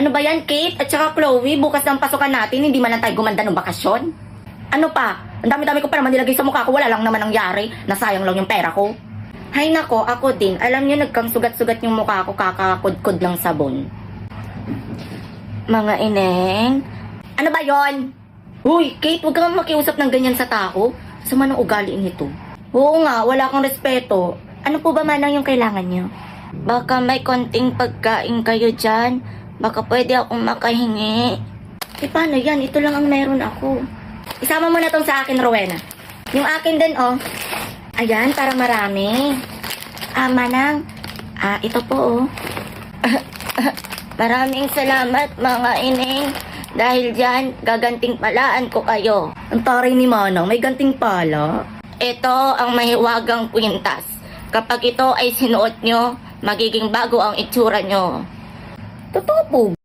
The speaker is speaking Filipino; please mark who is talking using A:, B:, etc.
A: Ano ba yan, Kate? At saka Chloe, bukas ng pasukan natin, hindi man lang tayo gumanda ng bakasyon? Ano pa? Ang dami-dami ko pa naman nilagay sa mukha ko, wala lang naman nangyari. Nasayang lang yung pera ko. Hay nako, ako din. Alam niyo, nagkang sugat-sugat yung mukha ko kakakudkod ng sabon. Mga ineng. Ano ba yon? Uy, Kate, huwag kang makiusap ng ganyan sa tao. Sama ng ugali nito. Oo nga, wala kang respeto. Ano po ba manang yung kailangan niyo? Baka may konting pagkain kayo dyan. Baka pwede akong makahingi. Eh paano yan? Ito lang ang meron ako. Isama mo na tong sa akin, Rowena. Yung akin din, oh. Ayan, para marami. Ah, manang. Ah, ito po, oh. Maraming salamat, mga ining. Dahil dyan, gaganting palaan ko kayo. Ang taray ni Manang, may ganting pala. Ito ang mahiwagang kwintas. Kapag ito ay sinuot nyo, magiging bago ang itsura nyo. Totoo po